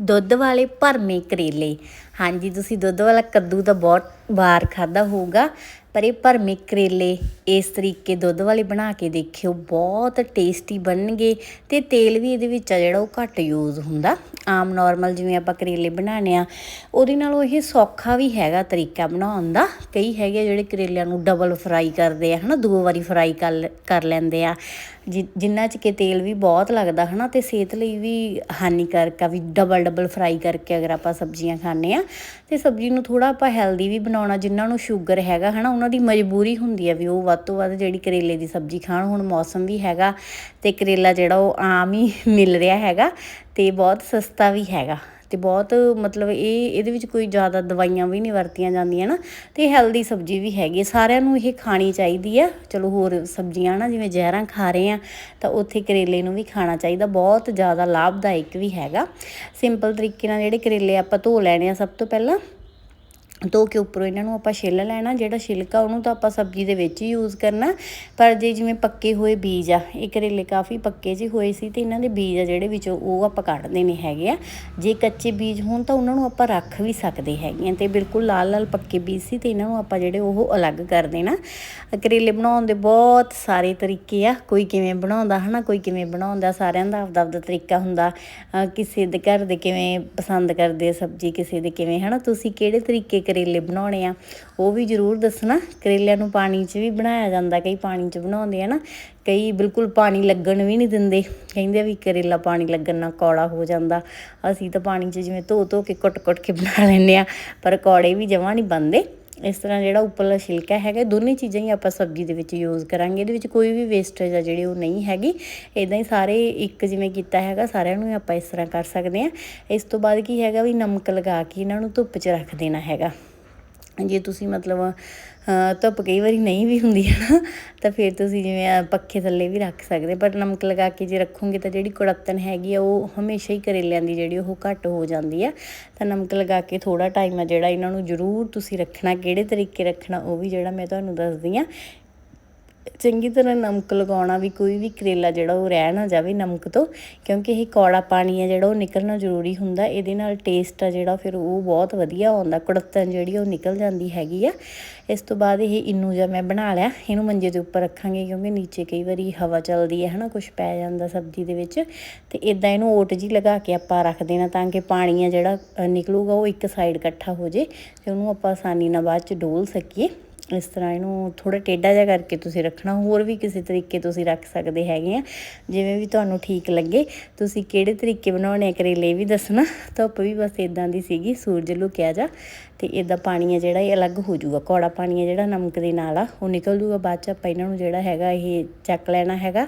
ਦੁੱਧ ਵਾਲੇ ਭਰਮੇ ਕਰੇਲੇ। ਹਾਂਜੀ ਤੁਸੀਂ ਦੁੱਧ ਵਾਲਾ ਕੱਦੂ ਤਾਂ ਬਹੁਤ ਵਾਰ ਖਾਦਾ ਹੋਊਗਾ। ਪਰ ਇਹ ਭਰਮੇ ਕਰੇਲੇ ਇਸ ਤਰੀਕੇ ਦੁੱਧ ਵਾਲੇ ਬਣਾ ਕੇ ਦੇਖਿਓ, ਬਹੁਤ ਟੇਸਟੀ ਬਣਨਗੇ ਤੇ ਤੇਲ ਵੀ ਇਹਦੇ ਵਿੱਚ ਆ ਜਿਹੜਾ ਉਹ ਘੱਟ ਯੂਜ਼ ਹੁੰਦਾ। ਆਮ ਨਾਰਮਲ ਜਿਵੇਂ ਆਪਾਂ ਕਰੇਲੇ ਬਣਾਉਂਦੇ ਆ ਉਹਦੇ ਨਾਲੋਂ ਇਹ ਸੌਖਾ ਵੀ ਹੈਗਾ ਤਰੀਕਾ ਬਣਾਉਣ ਦਾ। ਕਈ ਹੈਗੇ ਆ ਜਿਹੜੇ ਕਰੇਲਿਆਂ ਨੂੰ ਡਬਲ ਫਰਾਈ ਕਰਦੇ ਆ, ਹਨਾ, ਦੋ ਵਾਰੀ ਫਰਾਈ ਕਰ ਕਰ ਲੈਂਦੇ ਆ। ਜਿ- ਜਿਨ੍ਹਾਂ 'ਚ ਕਿ ਤੇਲ ਵੀ ਬਹੁਤ ਲੱਗਦਾ, ਹਨਾ, ਤੇ ਸਿਹਤ ਲਈ ਵੀ ਹਾਨੀਕਾਰਕ ਆ, ਵੀ ਡਬਲ ਡਬਲ ਫਰਾਈ ਕਰਕੇ ਅਗਰ ਆਪਾਂ ਸਬਜ਼ੀਆਂ ਖਾਂਦੇ ਆ ਤੇ ਸਬਜ਼ੀ ਨੂੰ ਥੋੜਾ ਆਪਾਂ ਹੈਲਦੀ ਵੀ ਬਣਾਉਣਾ ਜਿਨ੍ਹਾਂ ਨੂੰ ਸ਼ੂਗਰ ਹੈਗਾ, ਹਨਾ ਉਹਨਾਂ ਦੀ ਮਜਬੂਰੀ ਹੁੰਦੀ ਆ ਵੀ ਉਹ ਵੱਧ ਤੋਂ ਵੱਧ ਜਿਹੜੀ ਕਰੇਲੇ ਦੀ ਸਬਜ਼ੀ ਖਾਣ, ਹੁਣ ਮੌਸਮ ਵੀ ਹੈਗਾ ਤੇ ਕਰੇਲਾ ਜਿਹੜਾ ਉਹ ਆਮ ਹੀ ਮਿਲ ਰਿਹਾ ਹੈਗਾ ਤੇ ਬਹੁਤ ਸਸਤਾ ਵੀ ਹੈਗਾ ਤੇ ਬਹੁਤ ਮਤਲਬ ਇਹ, ਇਹਦੇ ਵਿੱਚ ਕੋਈ ਜ਼ਿਆਦਾ ਦਵਾਈਆਂ ਵੀ ਨਹੀਂ ਵਰਤੀਆਂ ਜਾਂਦੀਆਂ ਨਾ ਤੇ ਹੈਲਦੀ ਸਬਜ਼ੀ ਵੀ ਹੈਗੀ ਹੈ। ਸਾਰਿਆਂ ਨੂੰ ਇਹ ਖਾਣੀ ਚਾਹੀਦੀ ਆ। ਚਲੋ ਹੋਰ ਸਬਜ਼ੀਆਂ ਨਾ, ਜਿਵੇਂ ਜ਼ਹਿਰਾਂ ਖਾ ਰਹੇ ਆ, ਤਾਂ ਉੱਥੇ ਕਰੇਲੇ ਨੂੰ ਵੀ ਖਾਣਾ ਚਾਹੀਦਾ। ਬਹੁਤ ਜ਼ਿਆਦਾ ਲਾਭਦਾਇਕ ਵੀ ਹੈਗਾ। ਸਿੰਪਲ ਤਰੀਕੇ ਨਾਲ ਜਿਹੜੇ ਕਰੇਲੇ ਆਪਾਂ ਧੋ ਲੈਣੇ ਆ ਸਭ ਤੋਂ ਪਹਿਲਾਂ ਧੋ ਕੇ ਉੱਪਰੋਂ ਇਹਨਾਂ ਨੂੰ ਆਪਾਂ ਛਿੱਲ ਲੈਣਾ, ਜਿਹੜਾ ਛਿਲਕਾ ਉਹਨੂੰ ਤਾਂ ਆਪਾਂ ਸਬਜ਼ੀ ਦੇ ਵਿੱਚ ਹੀ ਯੂਜ਼ ਕਰਨਾ। ਪਰ ਜੇ ਜਿਵੇਂ ਪੱਕੇ ਹੋਏ ਬੀਜ ਆ, ਇਹ ਕਰੇਲੇ ਕਾਫੀ ਪੱਕੇ ਜਿਹੇ ਹੋਏ ਸੀ ਤੇ ਇਹਨਾਂ ਦੇ ਬੀਜ ਆ ਜਿਹੜੇ ਵਿੱਚੋਂ ਉਹ ਆਪਾਂ ਕੱਢ ਦੇਣੇ ਹੈਗੇ ਆ। ਜੇ ਕੱਚੇ ਬੀਜ ਹੋਣ ਤਾਂ ਉਹਨਾਂ ਨੂੰ ਆਪਾਂ ਰੱਖ ਵੀ ਸਕਦੇ ਹੈਗੇ ਆ ਤੇ ਬਿਲਕੁਲ ਲਾਲ ਲਾਲ ਪੱਕੇ ਬੀਜ ਸੀ ਤੇ ਇਹਨਾਂ ਨੂੰ ਆਪਾਂ ਜਿਹੜੇ ਉਹ ਅਲੱਗ ਕਰ ਦੇਣਾ। ਕਰੇਲੇ ਬਣਾਉਣ ਦੇ ਬਹੁਤ ਸਾਰੇ ਤਰੀਕੇ ਆ, ਕੋਈ ਕਿਵੇਂ ਬਣਾਉਂਦਾ ਹਨਾ, ਕੋਈ ਕਿਵੇਂ ਬਣਾਉਂਦਾ, ਸਾਰਿਆਂ ਦਾ ਆਪਦਾ ਆਪਦਾ ਤਰੀਕਾ ਹੁੰਦਾ। ਕਿਸੇ ਦੇ ਘਰ ਦੇ ਕਿਵੇਂ ਪਸੰਦ ਕਰਦੇ ਆ ਸਬਜ਼ੀ, ਕਿਸੇ ਦੇ ਕਿਵੇਂ, ਹਨਾ, ਤੁਸੀਂ ਕਿਹੜੇ ਤਰੀਕੇ ਕਰੇਲੇ ਬਣਾਉਣੇ ਆ। ਉਹ ਵੀ ਜ਼ਰੂਰ ਦੱਸਣਾ, ਕਰੇਲਿਆਂ ਨੂੰ ਪਾਣੀ 'ਚ ਵੀ ਬਣਾਇਆ ਜਾਂਦਾ, ਕਈ ਪਾਣੀ 'ਚ ਬਣਾਉਂਦੇ ਆ ਨਾ, ਕਈ ਬਿਲਕੁਲ ਪਾਣੀ ਲੱਗਣ ਵੀ ਨਹੀਂ ਦਿੰਦੇ। ਕਹਿੰਦੇ ਵੀ ਕਰੇਲਾ ਪਾਣੀ ਲੱਗਣ ਨਾਲ ਕੌੜਾ ਹੋ ਜਾਂਦਾ। ਅਸੀਂ ਤਾਂ ਪਾਣੀ 'ਚ ਜਿਵੇਂ ਧੋ ਧੋ ਕੇ ਕੁੱਟ-ਕੁੱਟ ਕੇ ਬਣਾ ਲੈਂਦੇ ਆ, ਪਰ ਕੌੜੇ ਵੀ ਜਮਾਂ ਨਹੀਂ ਬਣਦੇ। ਇਸ ਤਰ੍ਹਾਂ ਜਿਹੜਾ ਉੱਪਰਲਾ ਛਿਲਕਾ ਹੈਗਾ, ਦੋਨੇ ਚੀਜ਼ਾਂ ਹੀ ਆਪਾਂ ਸਬਜ਼ੀ ਦੇ ਵਿੱਚ ਯੂਜ਼ ਕਰਾਂਗੇ। ਇਹਦੇ ਵਿੱਚ ਕੋਈ ਵੀ ਵੇਸਟੇਜ ਆ ਜਿਹੜੀ ਉਹ ਨਹੀਂ ਹੈਗੀ। ਇਦਾਂ ਹੀ ਸਾਰੇ ਇੱਕ ਜਿਵੇਂ ਕੀਤਾ ਹੈਗਾ, ਸਾਰਿਆਂ ਨੂੰ ਆਪਾਂ ਇਸ ਤਰ੍ਹਾਂ ਕਰ ਸਕਦੇ ਹਾਂ। ਇਸ ਤੋਂ ਬਾਅਦ ਕੀ ਹੈਗਾ ਵੀ ਨਮਕ ਲਗਾ ਕੇ ਇਹਨਾਂ ਨੂੰ ਧੁੱਪ 'ਚ ਰੱਖ ਦੇਣਾ ਹੈਗਾ। ਜੇ ਤੁਸੀਂ ਮਤਲਬ ਧੁੱਪ ਕਈ ਵਾਰੀ ਨਹੀਂ ਵੀ ਹੁੰਦੀ ਹੈ ਨਾ, ਤਾਂ ਫਿਰ ਤੁਸੀਂ ਜਿਵੇਂ ਪੱਖੇ ਥੱਲੇ ਵੀ ਰੱਖ ਸਕਦੇ, ਪਰ ਨਮਕ ਲਗਾ ਕੇ ਜੇ ਰੱਖੋਗੇ ਤਾਂ ਜਿਹੜੀ ਕੁੜੱਤਨ ਹੈਗੀ ਆ, ਉਹ ਹਮੇਸ਼ਾ ਹੀ ਕਰੇਲਿਆਂ ਦੀ ਜਿਹੜੀ, ਉਹ ਘੱਟ ਹੋ ਜਾਂਦੀ ਆ। ਤਾਂ ਨਮਕ ਲਗਾ ਕੇ ਥੋੜਾ ਟਾਈਮ ਆ ਜਿਹੜਾ ਇਹਨਾਂ ਨੂੰ ਜ਼ਰੂਰ ਤੁਸੀਂ ਰੱਖਣਾ, ਕਿਹੜੇ ਤਰੀਕੇ ਰੱਖਣਾ, ਉਹ ਵੀ ਜਿਹੜਾ ਮੈਂ ਤੁਹਾਨੂੰ ਦੱਸਦੀ ਆ। ਚੰਗੀ ਤਰ੍ਹਾਂ ਨਮਕ ਲਗਾਉਣਾ ਵੀ, ਕੋਈ ਵੀ ਕਰੇਲਾ ਜਿਹੜਾ, ਉਹ ਰਹਿ ਨਾ ਜਾਵੇ ਨਮਕ ਤੋਂ, ਕਿਉਂਕਿ ਇਹ ਕੌੜਾ ਪਾਣੀ ਹੈ ਜਿਹੜਾ, ਉਹ ਨਿਕਲਣਾ ਜ਼ਰੂਰੀ ਹੁੰਦਾ, ਇਹਦੇ ਨਾਲ ਟੇਸਟ ਆ ਜਿਹੜਾ, ਫਿਰ ਉਹ ਬਹੁਤ ਵਧੀਆ ਆਉਂਦਾ ਕੁੜੱਤਨ ਜਿਹੜੀ, ਉਹ ਨਿਕਲ ਜਾਂਦੀ ਹੈਗੀ ਆ। ਇਸ ਤੋਂ ਬਾਅਦ ਇਹ ਇਨੂ ਜਿਹਾ ਮੈਂ ਬਣਾ ਲਿਆ। ਇਹਨੂੰ ਮੰਜੇ ਦੇ ਉੱਪਰ ਰੱਖਾਂਗੇ ਕਿਉਂਕਿ ਨੀਚੇ ਕਈ ਵਾਰੀ ਹਵਾ ਚੱਲਦੀ ਹੈ, ਹਨਾ ਕੁਝ ਪੈ ਜਾਂਦਾ ਸਬਜ਼ੀ ਦੇ ਵਿੱਚ। ਤੇ ਇਦਾਂ ਇਹਨੂੰ ਓਟ ਜੀ ਲਗਾ ਕੇ ਆਪਾਂ ਰੱਖ ਦੇਣਾ ਤਾਂ ਕਿ ਪਾਣੀ ਆ ਜਿਹੜਾ ਨਿਕਲੂਗਾ ਉਹ ਇੱਕ ਸਾਈਡ ਇਕੱਠਾ ਹੋ ਜੇ ਤੇ ਉਹਨੂੰ ਆਪਾਂ ਆਸਾਨੀ ਨਾਲ ਬਾਅਦ ਚ ਡੋਲ ਸਕੀਏ। ਇਸ ਤਰ੍ਹਾਂ ਇਹਨੂੰ ਥੋੜਾ ਟੇਢਾ ਜਿਹਾ ਕਰਕੇ ਤੁਸੀਂ ਰੱਖਣਾ, ਹੋਰ ਵੀ ਕਿਸੇ ਤਰੀਕੇ ਤੁਸੀਂ ਰੱਖ ਸਕਦੇ ਹੈਗੇ ਆ। ਜਿਵੇਂ ਵੀ ਤੁਹਾਨੂੰ ਠੀਕ ਲੱਗੇ, ਤੁਸੀਂ ਕਿਹੜੇ ਤਰੀਕੇ ਬਣਾਉਣੇ ਆ ਕਰੇਲੇ ਵੀ ਦੱਸਣਾ। ਧੁੱਪ ਵੀ ਬਸ ਇਦਾਂ ਦੀ ਸੀਗੀ, ਸੂਰਜ ਲੁਕਿਆ ਜਾ, ਤੇ ਇਦਾਂ ਪਾਣੀ ਆ ਜਿਹੜਾ ਇਹ ਅਲੱਗ ਹੋ ਜਾਊਗਾ, ਕੌੜਾ ਪਾਣੀ ਆ ਜਿਹੜਾ ਨਮਕ ਦੇ ਨਾਲ ਆ, ਉਹ ਨਿਕਲ ਜਾਊਗਾ, ਬਾਅਦ ਚ ਆਪਾਂ ਇਹਨਾਂ ਨੂੰ ਜਿਹੜਾ ਹੈਗਾ ਇਹ ਚੱਕ ਲੈਣਾ ਹੈਗਾ,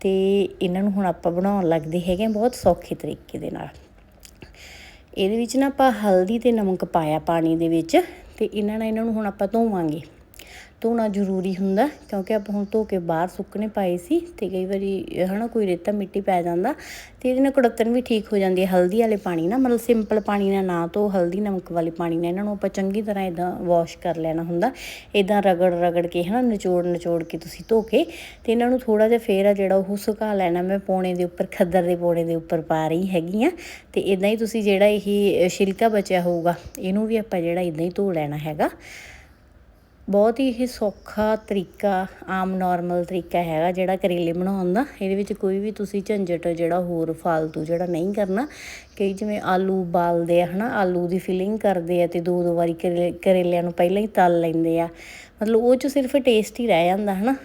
ਤੇ ਇਹਨਾਂ ਨੂੰ ਹੁਣ ਆਪਾਂ ਬਣਾਉਣ ਲੱਗਦੇ ਹੈਗੇ ਆ ਬਹੁਤ ਸੌਖੇ ਤਰੀਕੇ ਦੇ ਨਾਲ। ਇਹਦੇ ਵਿੱਚ ਨਾ ਆਪਾਂ ਹਲਦੀ ਤੇ ਨਮਕ ਪਾਇਆ ਪਾਣੀ ਦੇ ਵਿੱਚ ਅਤੇ ਇਹਨਾਂ ਨਾਲ ਇਹਨਾਂ ਨੂੰ ਹੁਣ ਆਪਾਂ ਧੋਵਾਂਗੇ। ਧੋਣਾ ਜ਼ਰੂਰੀ ਹੁੰਦਾ, ਕਿਉਂਕਿ ਆਪਾਂ ਹੁਣ ਧੋ ਕੇ ਬਾਹਰ ਸੁੱਕਣੇ ਪਾਏ ਸੀ ਤੇ ਕਈ ਵਾਰੀ, ਹਨਾ, ਕੋਈ ਰੇਤਾ ਮਿੱਟੀ ਪੈ ਜਾਂਦਾ ਤੇ ਇਹਦੇ ਨਾਲ ਕੁੜੱਤਨ ਵੀ ਠੀਕ ਹੋ ਜਾਂਦੀ ਹੈ। ਹਲਦੀ ਵਾਲੇ ਪਾਣੀ ਨਾਲ ਮਤਲਬ ਸਿੰਪਲ ਪਾਣੀ ਨਾਲ ਨਾ ਧੋ, ਹਲਦੀ ਨਮਕ ਵਾਲੇ ਪਾਣੀ ਨਾਲ, ਇਹਨਾਂ ਨੂੰ ਆਪਾਂ ਚੰਗੀ ਤਰ੍ਹਾਂ ਇਦਾਂ ਵਾਸ਼ ਕਰ ਲੈਣਾ ਹੁੰਦਾ। ਇਦਾਂ ਰਗੜ ਰਗੜ ਕੇ, ਹਨਾ, ਨਿਚੋੜ ਨਿਚੋੜ ਕੇ ਤੁਸੀਂ ਧੋ ਕੇ ਤੇ ਇਹਨਾਂ ਨੂੰ ਥੋੜਾ ਜਿਹਾ ਫੇਰ ਆ ਜਿਹੜਾ ਉਹ ਸੁਕਾ ਲੈਣਾ। ਮੈਂ ਪੌਣੇ ਦੇ ਉੱਪਰ, ਖੱਦਰ ਦੇ ਪੌਣੇ ਦੇ ਉੱਪਰ ਪਾ ਰਹੀ ਹੈਗੀ ਆ ਤੇ ਇਦਾਂ ਹੀ ਤੁਸੀਂ ਜਿਹੜਾ ਇਹ ਛਿਲਕਾ ਬਚਿਆ ਹੋਊਗਾ, ਇਹਨੂੰ ਵੀ ਆਪਾਂ ਜਿਹੜਾ ਇਦਾਂ ਹੀ ਧੋ ਲੈਣਾ ਹੈਗਾ। ਬਹੁਤ ਹੀ ਇਹ ਸੌਖਾ ਤਰੀਕਾ, ਆਮ ਨਾਰਮਲ ਤਰੀਕਾ ਹੈਗਾ ਜਿਹੜਾ ਕਰੇਲੇ ਬਣਾਉਣ ਦਾ। ਇਹਦੇ ਵਿੱਚ ਕੋਈ ਵੀ ਤੁਸੀਂ ਝੰਜਟ ਜਿਹੜਾ ਹੋਰ ਫਾਲਤੂ ਜਿਹੜਾ ਨਹੀਂ ਕਰਨਾ। ਕਈ ਜਿਵੇਂ ਆਲੂ ਉਬਾਲਦੇ ਆ, ਹਨਾ, ਆਲੂ ਦੀ ਫਿਲਿੰਗ ਕਰਦੇ ਆ ਤੇ ਦੋ ਦੋ ਵਾਰੀ ਕਰੇਲੇ- ਕਰੇਲਿਆਂ ਨੂੰ ਪਹਿਲਾਂ ਹੀ ਤਲ ਲੈਂਦੇ ਆ। ਮਤਲਬ ਉਹ ਚ ਸਿਰਫ ਟੇਸਟ ਹੀ ਰਹਿ ਜਾਂਦਾ, ਹਨਾ।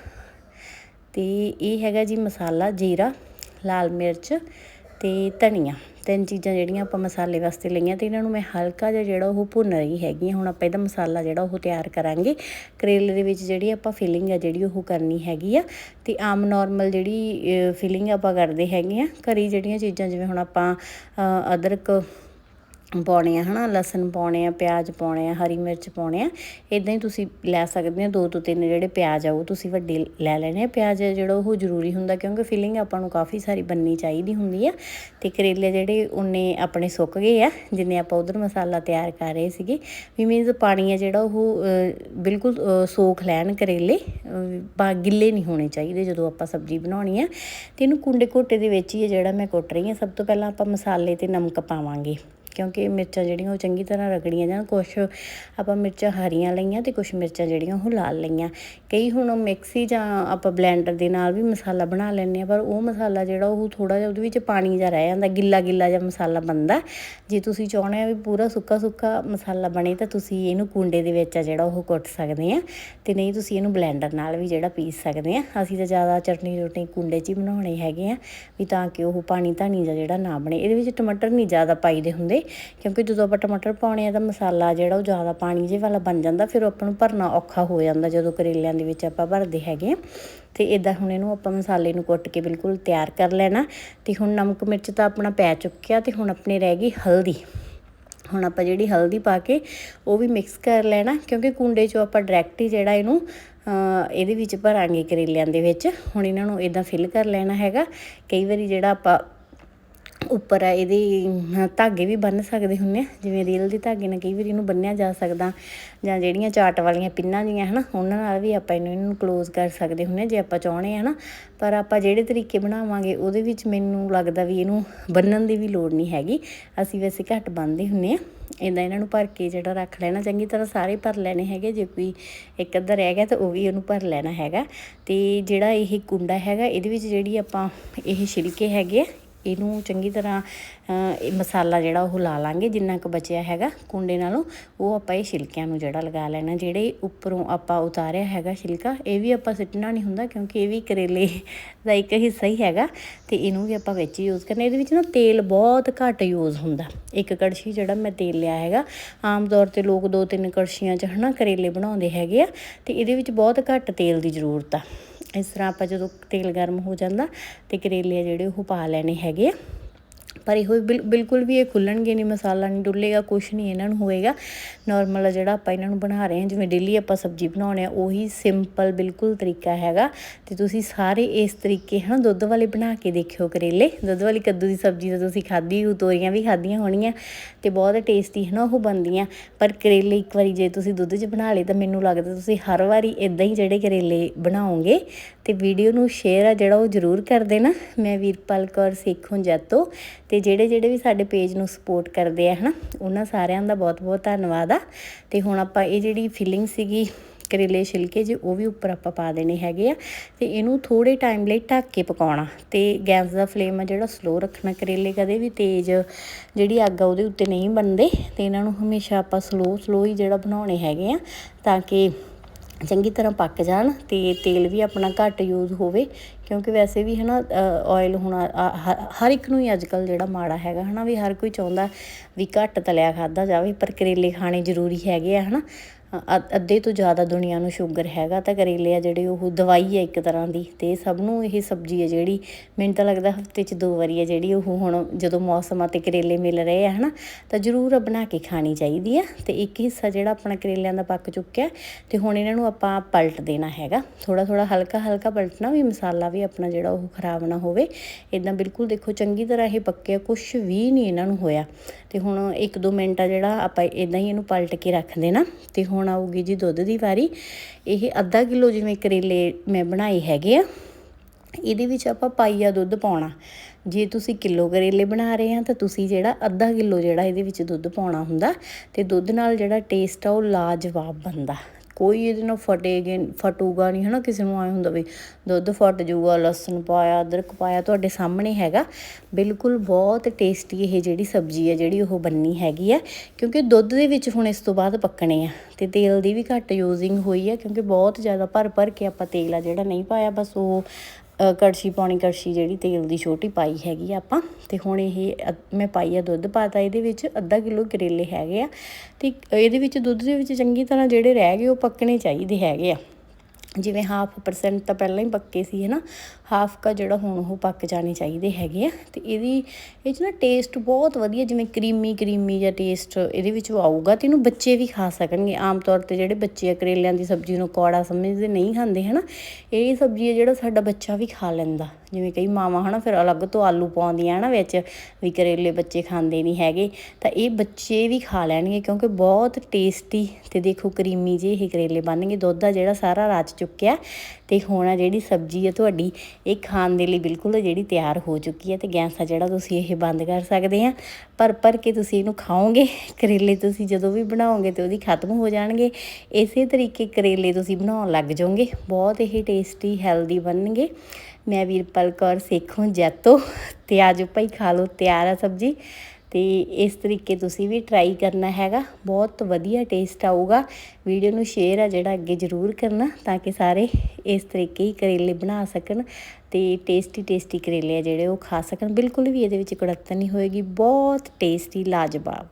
ਤੇ ਇਹ ਹੈਗਾ ਜੀ ਮਸਾਲਾ ਜੀਰਾ, ਲਾਲ ਮਿਰਚ ਤੇ ਧਨੀਆ। ਤਿੰਨ ਚੀਜ਼ਾਂ ਜਿਹੜੀਆਂ ਆਪਾਂ ਮਸਾਲੇ ਵਾਸਤੇ ਲਈਆਂ ਤੇ ਇਹਨਾਂ ਨੂੰ ਮੈਂ ਹਲਕਾ ਜਿਹਾ ਜਿਹੜਾ ਉਹ ਭੁੰਨ ਰਹੀ ਹੈਗੀ ਹਾਂ। ਹੁਣ ਆਪਾਂ ਇਹਦਾ ਮਸਾਲਾ ਜਿਹੜਾ ਉਹ ਤਿਆਰ ਕਰਾਂਗੇ ਕਰੇਲੇ ਦੇ ਵਿੱਚ ਜਿਹੜੀ ਆਪਾਂ ਫਿਲਿੰਗ ਆ ਜਿਹੜੀ ਉਹ ਕਰਨੀ ਹੈਗੀ ਆ ਤੇ ਆਮ ਨਾਰਮਲ ਜਿਹੜੀ ਫਿਲਿੰਗ ਆਪਾਂ ਕਰਦੇ ਹੈਗੇ ਆ ਘਰੀ ਜਿਹੜੀਆਂ ਚੀਜ਼ਾਂ ਜਿਵੇਂ ਹੁਣ ਆਪਾਂ ਅਦਰਕ ਪਾਉਣੇ ਆ ਹਨਾ ਲਸਣ ਪਾਉਣੇ ਆ ਪਿਆਜ਼ ਪਾਉਣੇ ਆ ਹਰੀ ਮਿਰਚ ਪਾਉਣੇ ਆ ਇਦਾਂ ਹੀ ਤੁਸੀਂ ਲੈ ਸਕਦੇ ਹੋ ਦੋ ਤੋਂ ਤਿੰਨ ਜਿਹੜੇ ਪਿਆਜ਼ ਆ ਉਹ ਤੁਸੀਂ ਵੱਡੇ ਲੈ ਲੈਣੇ ਆ। ਪਿਆਜ਼ ਜਿਹੜਾ ਉਹ ਜ਼ਰੂਰੀ ਹੁੰਦਾ ਕਿਉਂਕਿ ਫਿਲਿੰਗ ਆਪਾਂ ਨੂੰ ਕਾਫੀ ਸਾਰੀ ਬੰਨੀ ਚਾਹੀਦੀ ਹੁੰਦੀ ਆ। ਤੇ ਕਰੇਲੇ ਜਿਹੜੇ ਉਹਨੇ ਆਪਣੇ ਸੁੱਕ ਗਏ ਆ ਜਿੰਨੇ ਆਪਾਂ ਉਧਰ ਮਸਾਲਾ ਤਿਆਰ ਕਰ ਰਹੇ ਸੀਗੇ ਵੀ ਮੀਨਸ ਪਾਣੀ ਆ ਜਿਹੜਾ ਉਹ ਬਿਲਕੁਲ ਸੋਖ ਲੈਣ ਕਰੇਲੇ ਅਹ, ਗਿੱਲੇ ਨਹੀਂ ਹੋਣੇ ਚਾਹੀਦੇ ਜਦੋਂ ਆਪਾਂ ਸਬਜ਼ੀ ਬਣਾਉਣੀ ਆ। ਤੇ ਇਹਨੂੰ ਕੁੰਡੇ ਘੋਟੇ ਦੇ ਵਿੱਚ ਹੀ ਆ ਜਿਹੜਾ ਮੈਂ ਕੁੱਟ ਰਹੀ ਹਾਂ ਸਭ ਤੋਂ ਪਹਿਲਾਂ ਆਪਾਂ ਮਸਾਲੇ ਤੇ ਨਮਕ ਪਾਵਾਂਗੇ। ਕਿਉਂਕਿ ਮਿਰਚਾਂ ਜਿਹੜੀਆਂ ਉਹ ਚੰਗੀ ਤਰ੍ਹਾਂ ਰਗੜੀਆਂ ਜਾਣ, ਕੁਛ ਆਪਾਂ ਮਿਰਚਾਂ ਹਰੀਆਂ ਲਈਆਂ ਤੇ ਕੁਛ ਮਿਰਚਾਂ ਜਿਹੜੀਆਂ ਉਹ ਲਾਲ ਲਈਆਂ। ਕਈ ਹੁਣ ਮਿਕਸੀ ਜਾਂ ਆਪਾਂ ਬਲੈਂਡਰ ਦੇ ਨਾਲ ਵੀ ਮਸਾਲਾ ਬਣਾ ਲੈਂਦੇ ਆ ਪਰ ਉਹ ਮਸਾਲਾ ਜਿਹੜਾ ਉਹ ਥੋੜਾ ਜਿਹਾ ਉਹਦੇ ਵਿੱਚ ਪਾਣੀ ਜਿਹਾ ਰਹਿ ਜਾਂਦਾ ਗਿੱਲਾ ਗਿੱਲਾ ਜਿਹਾ ਮਸਾਲਾ ਬਣਦਾ। ਜੇ ਤੁਸੀਂ ਚਾਹੁੰਦੇ ਆ ਵੀ ਪੂਰਾ ਸੁੱਕਾ ਸੁੱਕਾ ਮਸਾਲਾ ਬਣੇ ਤਾਂ ਤੁਸੀਂ ਇਹਨੂੰ ਕੁੰਡੇ ਦੇ ਵਿੱਚ ਆ ਜਿਹੜਾ ਉਹ ਕੁੱਟ ਸਕਦੇ ਆ ਤੇ ਨਹੀਂ ਤੁਸੀਂ ਇਹਨੂੰ ਬਲੈਂਡਰ ਨਾਲ ਵੀ ਜਿਹੜਾ ਪੀਸ ਸਕਦੇ ਆ ਅਸੀਂ ਤਾਂ ਜ਼ਿਆਦਾ ਚਟਨੀ ਰੋਟੀ ਕੁੰਡੇ 'ਚ ਹੀ ਬਣਾਉਣੇ ਹੈਗੇ ਆ ਵੀ ਤਾਂ ਕਿ ਉਹ ਪਾਣੀ ਧਾਨੀ ਜਿਹਾ ਜਿਹੜਾ ਨਾ ਬਣੇ। ਇਹਦੇ ਵਿੱਚ ਟਮਾਟਰ ਨਹੀਂ ਜ਼ਿਆਦਾ ਪਾਈਦੇ ਹੁੰਦੇ ਕਿਉਂਕਿ ਜਦੋਂ ਆਪਾਂ ਟਮਾਟਰ ਪਾਉਣੇ ਆ ਤਾਂ ਮਸਾਲਾ ਜਿਹੜਾ ਉਹ ਜ਼ਿਆਦਾ ਪਾਣੀ ਜਿਹੇ ਵਾਲਾ ਬਣ ਜਾਂਦਾ, ਫਿਰ ਉਹ ਆਪਾਂ ਨੂੰ ਭਰਨਾ ਔਖਾ ਹੋ ਜਾਂਦਾ ਜਦੋਂ ਕਰੇਲਿਆਂ ਦੇ ਵਿੱਚ ਆਪਾਂ ਭਰਦੇ ਹੈਗੇ ਆ। ਤੇ ਇਦਾਂ ਹੁਣ ਇਹਨੂੰ ਆਪਾਂ ਮਸਾਲੇ ਨੂੰ ਕੁੱਟ ਕੇ ਬਿਲਕੁਲ ਤਿਆਰ ਕਰ ਲੈਣਾ। ਤੇ ਹੁਣ ਨਮਕ ਮਿਰਚ ਤਾਂ ਆਪਣਾ ਪੈ ਚੁੱਕਿਆ ਤੇ ਹੁਣ ਆਪਣੇ ਰਹਿ ਗਈ ਹਲਦੀ। ਹੁਣ ਆਪਾਂ ਜਿਹੜੀ ਹਲਦੀ ਪਾ ਕੇ ਉਹ ਵੀ ਮਿਕਸ ਕਰ ਲੈਣਾ, ਕਿਉਂਕਿ ਕੁੰਡੇ 'ਚੋਂ ਆਪਾਂ ਡਾਇਰੈਕਟ ਹੀ ਜਿਹੜਾ ਇਹਨੂੰ ਇਹਦੇ ਵਿੱਚ ਭਰਾਂਗੇ ਕਰੇਲਿਆਂ ਦੇ ਵਿੱਚ। ਹੁਣ ਇਹਨਾਂ ਨੂੰ ਇਦਾਂ ਫਿਲ ਕਰ ਲੈਣਾ ਹੈਗਾ। ਕਈ ਵਾਰੀ ਜਿਹੜਾ ਆਪਾਂ ਉੱਪਰ ਆ, ਇਹਦੇ ਧਾਗੇ ਵੀ ਬੰਨ ਸਕਦੇ ਹੁੰਨੇ ਆ। ਜਿਵੇਂ ਰੀਲ ਦੇ ਧਾਗੇ ਨਾਲ ਕਈ ਵਾਰੀ ਇਹਨੂੰ ਬੰਨਿਆ ਜਾ ਸਕਦਾ। ਜਾਂ ਜਿਹੜੀਆਂ ਚਾਟ ਵਾਲੀਆਂ ਪਿੰਨਾਂ ਜੀਆਂ ਹਨਾ, ਉਹਨਾਂ ਨਾਲ ਵੀ ਆਪਾਂ ਇਹਨੂੰ ਇਹਨੂੰ ਕਲੋਜ਼ ਕਰ ਸਕਦੇ ਹੁੰਨੇ ਆ, ਜੇ ਆਪਾਂ ਚਾਹੁੰਦੇ ਆ, ਹਨਾ। ਪਰ ਆਪਾਂ ਜਿਹੜੇ ਤਰੀਕੇ ਬਣਾਵਾਂਗੇ, ਉਹਦੇ ਵਿੱਚ ਮੈਨੂੰ ਲੱਗਦਾ ਵੀ ਇਹਨੂੰ ਬੰਨਣ ਦੀ ਵੀ ਲੋੜ ਨਹੀਂ ਹੈਗੀ। ਅਸੀਂ ਵੈਸੇ ਘੱਟ ਬੰਨਦੇ ਹੁੰਨੇ ਆ। ਇਦਾਂ ਇਹਨਾਂ ਨੂੰ ਭਰ ਕੇ ਜਿਹੜਾ ਰੱਖ ਲੈਣਾ, ਚੰਗੀ ਤਰ੍ਹਾਂ ਸਾਰੇ ਭਰ ਲੈਣੇ ਹੈਗੇ। ਜੇ ਕੋਈ ਇੱਕ ਅੱਧਾ ਰਹਿ ਗਿਆ, ਤਾਂ ਉਹ ਵੀ ਉਹਨੂੰ ਭਰ ਲੈਣਾ ਹੈਗਾ। ਤੇ ਜਿਹੜਾ ਇਹ ਕੁੰਡਾ ਹੈਗਾ, ਇਹਦੇ ਵਿੱਚ ਜਿਹੜੀ ਆਪਾਂ ਇਹ ਛਿਲਕੇ ਹੈਗੇ ਆ ਇਹਨੂੰ ਚੰਗੀ ਤਰ੍ਹਾਂ ਇਹ ਮਸਾਲਾ ਜਿਹੜਾ ਉਹ ਲਾ ਲਾਂਗੇ, ਜਿੰਨਾ ਕੁ ਬਚਿਆ ਹੈਗਾ ਕੁੰਡੇ ਨਾਲੋਂ, ਉਹ ਆਪਾਂ ਇਹ ਛਿਲਕਿਆਂ ਨੂੰ ਜਿਹੜਾ ਲਗਾ ਲੈਣਾ। ਜਿਹੜੇ ਉੱਪਰੋਂ ਆਪਾਂ ਉਤਾਰਿਆ ਹੈਗਾ ਛਿਲਕਾ, ਇਹ ਵੀ ਆਪਾਂ ਸਿੱਟਣਾ ਨਹੀਂ ਹੁੰਦਾ, ਕਿਉਂਕਿ ਇਹ ਵੀ ਕਰੇਲੇ ਦਾ ਇੱਕ ਹਿੱਸਾ ਹੀ ਹੈਗਾ, ਤੇ ਇਹਨੂੰ ਵੀ ਆਪਾਂ ਵਿੱਚ ਯੂਜ਼ ਕਰਨਾ। ਇਹਦੇ ਵਿੱਚ ਨਾ ਤੇਲ ਬਹੁਤ ਘੱਟ ਯੂਜ਼ ਹੁੰਦਾ। ਇੱਕ ਕੜਛੀ ਜਿਹੜਾ ਮੈਂ ਤੇਲ ਲਿਆ ਹੈਗਾ, ਆਮ ਤੌਰ ਤੇ ਲੋਕ ਦੋ ਤਿੰਨ ਕੜਛੀਆਂ 'ਚ ਹਨਾ ਕਰੇਲੇ ਬਣਾਉਂਦੇ ਹੈਗੇ ਆ, ਤੇ ਇਹਦੇ ਵਿੱਚ ਬਹੁਤ ਘੱਟ ਤੇਲ ਦੀ ਜ਼ਰੂਰਤ ਆ। ਇਸ ਤਰ੍ਹਾਂ ਆਪਾਂ ਜਦੋਂ ਤੇਲ ਗਰਮ ਹੋ ਜਾਂਦਾ ਤੇ ਕਰੇਲੇ ਆ ਜਿਹੜੇ ਉਹ ਪਾ ਲੈਣੇ ਹੈਗੇ ਆ। ਪਰ ਇਹੋ ਬਿਲ- ਬਿਲਕੁਲ ਵੀ ਇਹ ਖੁੱਲਣਗੇ ਨਹੀਂ, ਮਸਾਲਾ ਨਹੀਂ ਡੁੱਲੇਗਾ, ਕੁਛ ਨਹੀਂ ਇਹਨਾਂ ਨੂੰ ਹੋਏਗਾ। ਨਾਰਮਲ ਜਿਹੜਾ ਆਪਾਂ ਇਹਨਾਂ ਨੂੰ ਬਣਾ ਰਹੇ ਹਾਂ, ਜਿਵੇਂ ਡੇਲੀ ਆਪਾਂ ਸਬਜ਼ੀ ਬਣਾਉਣੇ ਆ, ਉਹੀ ਸਿੰਪਲ ਬਿਲਕੁਲ ਤਰੀਕਾ ਹੈਗਾ। ਤੇ ਤੁਸੀਂ ਸਾਰੇ ਇਸ ਤਰੀਕੇ ਹਨ, ਦੁੱਧ ਵਾਲੇ ਬਣਾ ਕੇ ਦੇਖਿਓ ਕਰੇਲੇ। ਦੁੱਧ ਵਾਲੀ ਕੱਦੂ ਦੀ ਸਬਜ਼ੀ ਤਾਂ ਤੁਸੀਂ ਖਾਧੀ ਹੋ ਤੋਰੀਆਂ ਵੀ ਖਾਧੀਆਂ ਹੋਣੀਆਂ ਤੇ ਬਹੁਤ ਟੇਸਟੀ ਹੈ ਨਾ ਉਹ ਬਣਦੀਆਂ। ਪਰ ਕਰੇਲੇ ਇੱਕ ਵਾਰੀ ਜੇ ਤੁਸੀਂ ਦੁੱਧ 'ਚ ਬਣਾ ਲਏ, ਤਾਂ ਮੈਨੂੰ ਲੱਗਦਾ ਤੁਸੀਂ ਹਰ ਵਾਰੀ ਇਦਾਂ ਹੀ ਜਿਹੜੇ ਕਰੇਲੇ ਬਣਾਓਗੇ। ਤੇ ਵੀਡੀਓ ਨੂੰ ਸ਼ੇਅਰ ਆ ਜਿਹੜਾ ਉਹ ਜ਼ਰੂਰ ਕਰ ਦੇਣਾ। ਮੈਂ ਵੀਰਪਾਲ ਕੌਰ, ਸੇਖੋਂ ਜੈਤੋ ਤੇ ਜਿਹੜੇ ਜਿਹੜੇ ਵੀ ਸਾਡੇ ਪੇਜ ਨੂੰ ਸਪੋਰਟ ਕਰਦੇ ਆ, ਹਨਾ, ਉਹਨਾਂ ਸਾਰਿਆਂ ਦਾ ਬਹੁਤ ਬਹੁਤ ਧੰਨਵਾਦ ਆ। ਤੇ ਹੁਣ ਆਪਾਂ ਇਹ ਜਿਹੜੀ ਫੀਲਿੰਗ ਸੀਗੀ ਕਰੇਲੇ ਛਿਲਕੇ ਜੇ, ਉਹ ਵੀ ਉੱਪਰ ਆਪਾਂ ਪਾ ਦੇਣੇ ਹੈਗੇ ਆ। ਤੇ ਇਹਨੂੰ ਥੋੜੇ ਟਾਈਮ ਲਈ ਢੱਕ ਕੇ ਪਕਾਉਣਾ। ਤੇ ਗੈਸ ਦਾ ਫਲੇਮ ਆ ਜਿਹੜਾ ਸਲੋ ਰੱਖਣਾ ਕਰੇਲੇ ਕਦੇ ਵੀ ਤੇਜ਼, ਜਿਹੜੀ ਅੱਗ ਆ ਉਹਦੇ ਉੱਤੇ ਨਹੀਂ ਬਣਦੇ। ਤੇ ਇਹਨਾਂ ਨੂੰ ਹਮੇਸ਼ਾ ਆਪਾਂ ਸਲੋ ਸਲੋ ਹੀ ਜਿਹੜਾ ਬਣਾਉਣੇ ਹੈਗੇ ਆ, ਤਾਂ ਕਿ ਚੰਗੀ ਤਰ੍ਹਾਂ ਪੱਕ ਜਾਣ ਅਤੇ ਤੇਲ ਵੀ ਆਪਣਾ ਘੱਟ ਯੂਜ਼ ਹੋਵੇ, ਕਿਉਂਕਿ ਵੈਸੇ ਵੀ ਹੈ ਨਾ ਆਇਲ ਹੁਣ ਹਰ ਇੱਕ ਨੂੰ ਹੀ ਅੱਜ ਕੱਲ ਜਿਹੜਾ ਮਾੜਾ ਹੈਗਾ ਹੈ ਨਾ ਵੀ ਹਰ ਕੋਈ ਚਾਹੁੰਦਾ ਵੀ ਘੱਟ ਤਲਿਆ ਖਾਦਾ ਜਾਵੇ, ਪਰ ਕਰੇਲੇ ਖਾਣੇ ਜ਼ਰੂਰੀ ਹੈਗੇ ਆ ਹੈ ਨਾ ਅੱਧੇ ਤੋਂ ਜ਼ਿਆਦਾ ਦੁਨੀਆ ਨੂੰ ਸ਼ੂਗਰ ਹੈਗਾ ਤਾਂ ਕਰੇਲੇ ਆ ਜਿਹੜੇ ਉਹ ਦਵਾਈ ਹੈ ਇੱਕ ਤਰ੍ਹਾਂ ਦੀ ਤੇ ਸਭ ਨੂੰ ਇਹ ਸਬਜ਼ੀ ਹੈ ਜਿਹੜੀ ਮੈਨੂੰ ਤਾਂ ਲੱਗਦਾ ਹਫ਼ਤੇ 'ਚ ਦੋ ਵਾਰੀ ਹੈ ਜਿਹੜੀ ਉਹ ਹੁਣ ਜਦੋਂ ਮੌਸਮ ਆ ਤੇ ਕਰੇਲੇ ਮਿਲ ਰਹੇ ਆ, ਹਨਾ? ਤਾਂ ਜ਼ਰੂਰ ਬਣਾ ਕੇ ਖਾਣੀ ਚਾਹੀਦੀ ਆ ਤੇ ਇੱਕ ਹਿੱਸਾ ਜਿਹੜਾ ਆਪਣਾ ਕਰੇਲਿਆਂ ਦਾ ਪੱਕ ਚੁੱਕਿਆ ਤੇ ਹੁਣ ਇਹਨਾਂ ਨੂੰ ਆਪਾਂ ਪਲਟ ਦੇਣਾ ਹੈਗਾ। ਥੋੜਾ ਥੋੜਾ ਹਲਕਾ ਹਲਕਾ ਪਲਟਣਾ ਵੀ, ਮਸਾਲਾ ਵੀ ਆਪਣਾ ਜਿਹੜਾ ਉਹ ਖਰਾਬ ਨਾ ਹੋਵੇ। ਇਦਾਂ ਬਿਲਕੁਲ ਦੇਖੋ ਚੰਗੀ ਤਰ੍ਹਾਂ ਇਹ ਪੱਕਿਆ ਕੁਝ ਵੀ ਨਹੀਂ ਇਹਨਾਂ ਨੂੰ ਹੋਇਆ। ਤੇ ਹੁਣ 1-2 ਮਿੰਟ ਆ ਜਿਹੜਾ ਆਪਾਂ ਇਦਾਂ ਹੀ ਇਹਨੂੰ ਪਲਟ ਕੇ ਰੱਖ ਦੇਣਾ ਤੇ ਹੁਣ ਆਊਗੀ ਜੀ ਦੁੱਧ ਦੀ ਵਾਰੀ। ਇਹ ਅੱਧਾ ਕਿਲੋ ਜਿਵੇਂ ਕਰੇਲੇ ਮੈਂ ਬਣਾਏ ਹੈਗੇ ਆ, ਇਹਦੇ ਵਿੱਚ ਆਪਾਂ ਪਾਈਆ ਦੁੱਧ ਪਾਉਣਾ। ਜੇ ਤੁਸੀਂ ਕਿਲੋ ਕਰੇਲੇ ਬਣਾ ਰਹੇ ਆ, ਤਾਂ ਤੁਸੀਂ ਜਿਹੜਾ ਅੱਧਾ ਕਿਲੋ ਜਿਹੜਾ ਇਹਦੇ ਵਿੱਚ ਦੁੱਧ ਪਾਉਣਾ ਹੁੰਦਾ, ਤੇ ਦੁੱਧ ਨਾਲ ਜਿਹੜਾ ਟੇਸਟ ਆ ਉਹ ਲਾਜਵਾਬ ਬਣਦਾ। ਕੋਈ ਇਹਦੇ ਨਾਲ ਫਟੇਗੇ ਫਟੂਗਾ ਨਹੀਂ, ਹਨਾ, ਕਿਸੇ ਨੂੰ ਆਏ ਹੁੰਦਾ ਵੀ ਦੁੱਧ ਫਟ ਜਾਊਗਾ, ਲਸਣ ਪਾਇਆ, ਅਦਰਕ ਪਾਇਆ, ਤੁਹਾਡੇ ਸਾਹਮਣੇ ਹੈਗਾ। ਬਿਲਕੁਲ ਬਹੁਤ ਟੇਸਟੀ ਇਹ ਜਿਹੜੀ ਸਬਜ਼ੀ ਹੈ, ਜਿਹੜੀ ਉਹ ਬੰਨੀ ਹੈਗੀ ਆ, ਕਿਉਂਕਿ ਦੁੱਧ ਦੇ ਵਿੱਚ ਹੁਣ ਇਸ ਤੋਂ ਬਾਅਦ ਪੱਕਣੇ ਆ ਤੇ ਤੇਲ ਦੀ ਵੀ ਘੱਟ ਯੂਜ਼ਿੰਗ ਹੋਈ ਹੈ ਕਿਉਂਕਿ ਬਹੁਤ ਜ਼ਿਆਦਾ ਭਰ ਭਰ ਕੇ ਆਪਾਂ ਤੇਲ ਆ ਜਿਹੜਾ ਨਹੀਂ ਪਾਇਆ, ਬਸ ਉਹ ਕੜਛੀ ਪਾਉਣੀ, ਕੜਛੀ ਜਿਹੜੀ ਤੇਲ ਦੀ ਛੋਟੀ ਪਾਈ ਹੈਗੀ ਆ ਆਪਾਂ, ਤੇ ਹੁਣ ਇਹ ਅ- ਮੈਂ ਪਾਈ ਆ ਦੁੱਧ ਪਾਤਾ, ਇਹਦੇ ਵਿੱਚ ਅੱਧਾ ਕਿਲੋ ਕਰੇਲੇ ਹੈਗੇ ਆ, ਤੇ ਇਹਦੇ ਵਿੱਚ ਦੁੱਧ ਦੇ ਵਿੱਚ ਚੰਗੀ ਤਰ੍ਹਾਂ ਜਿਹੜੇ ਰਹਿ ਗਏ, ਉਹ ਪੱਕਣੇ ਚਾਹੀਦੇ ਹੈਗੇ ਆ। ਜਿਵੇਂ ਹਾਫ ਪਰਸੈਂਟ ਤਾਂ ਪਹਿਲਾਂ ਹੀ ਪੱਕੇ ਸੀ ਹੈ ਨਾ ਹਾਫ ਕਾ ਜਿਹੜਾ ਹੁਣ ਉਹ ਪੱਕ ਜਾਣੇ ਚਾਹੀਦੇ ਹੈਗੇ ਆ। ਤੇ ਇਹਦੀ, ਇਹ 'ਚ ਨਾ ਟੇਸਟ ਬਹੁਤ ਵਧੀਆ, ਜਿਵੇਂ ਕਰੀਮੀ ਕਰੀਮੀ ਜਿਹਾ ਟੇਸਟ ਇਹਦੇ ਵਿੱਚ ਆਊਗਾ ਤੇ ਇਹਨੂੰ ਬੱਚੇ ਵੀ ਖਾ ਸਕਣਗੇ। ਆਮ ਤੌਰ ਤੇ ਜਿਹੜੇ ਬੱਚੇ ਕਰੇਲਿਆਂ ਦੀ ਸਬਜ਼ੀ ਨੂੰ ਕੌੜਾ ਸਮਝਦੇ ਨਹੀਂ ਖਾਂਦੇ ਹੈ ਨਾ ਇਹ ਸਬਜ਼ੀ ਹੈ ਜਿਹੜਾ ਸਾਡਾ ਬੱਚਾ ਵੀ ਖਾ ਲੈਂਦਾ। ਜਿਵੇਂ ਕਈ ਮਾਵਾਂ ਹਨਾ ਫਿਰ ਅਲੱਗ ਤੋਂ ਆਲੂ ਪਾਉਂਦੀਆਂ ਨਾ ਵਿੱਚ, ਵੀ ਕਰੇਲੇ ਬੱਚੇ ਖਾਂਦੇ ਨਹੀਂ ਹੈਗੇ। ਤਾਂ ਇਹ ਬੱਚੇ ਵੀ ਖਾ ਲੈਣਗੇ ਕਿਉਂਕਿ ਬਹੁਤ ਟੇਸਟੀ ਤੇ ਦੇਖੋ ਕਰੀਮੀ ਜਿਹੇ ਇਹ ਕਰੇਲੇ ਬਣਨਗੇ। ਦੁੱਧ ਆ ਜਿਹੜਾ ਸਾਰਾ ਰਚ ਚੁੱਕਿਆ ਤੇ ਹੁਣ ਆ ਜਿਹੜੀ ਸਬਜ਼ੀ ਆ ਤੁਹਾਡੀ, ਇਹ ਖਾਣ ਦੇ ਲਈ ਬਿਲਕੁਲ ਜਿਹੜੀ ਤਿਆਰ ਹੋ ਚੁੱਕੀ ਹੈ ਤੇ ਗੈਸ ਆ ਜਿਹੜਾ ਤੁਸੀਂ ਇਹ ਬੰਦ ਕਰ ਸਕਦੇ ਆ। ਪਰ ਪਰ ਕੇ ਤੁਸੀਂ ਇਹਨੂੰ ਖਾਓਗੇ, ਕਰੇਲੇ ਤੁਸੀਂ ਜਦੋਂ ਵੀ ਬਣਾਓਗੇ ਤੇ ਉਹਦੀ ਖਤਮ ਹੋ ਜਾਣਗੇ। ਇਸੇ ਤਰੀਕੇ ਕਰੇਲੇ ਤੁਸੀਂ ਬਣਾਉਣ ਲੱਗ ਜਾਓਗੇ। ਬਹੁਤ ਇਹ ਟੇਸਟੀ ਹੈਲਦੀ ਬਣਨਗੇ। ਮੈਂ ਵੀਰਪਾਲ ਕੌਰ ਸੇਖੋਂ ਜੈਤੋ ਤੇ ਆਜੋ ਭਾਈ ਖਾ ਲਓ ਤਿਆਰ ਆ ਸਬਜ਼ੀ ਤੇ ਇਸ ਤਰੀਕੇ ਤੁਸੀਂ ਵੀ ਟਰਾਈ ਕਰਨਾ ਹੈਗਾ। ਬਹੁਤ ਵਧੀਆ ਟੇਸਟ ਆਊਗਾ। ਵੀਡੀਓ ਨੂੰ ਸ਼ੇਅਰ ਆ ਜਿਹੜਾ ਅੱਗੇ ਜ਼ਰੂਰ ਕਰਨਾ ਤਾਂ ਕਿ ਸਾਰੇ ਇਸ ਤਰੀਕੇ ਹੀ ਕਰੇਲੇ ਬਣਾ ਸਕਣ ਤੇ ਟੇਸਟੀ ਟੇਸਟੀ ਕਰੇਲੇ ਆ ਜਿਹੜੇ ਉਹ ਖਾ ਸਕਣ। ਬਿਲਕੁਲ ਵੀ ਇਹਦੇ ਵਿੱਚ ਕੜਤਨ ਨਹੀਂ ਹੋਏਗੀ। ਬਹੁਤ ਟੇਸਟੀ ਲਾਜਵਾਬ।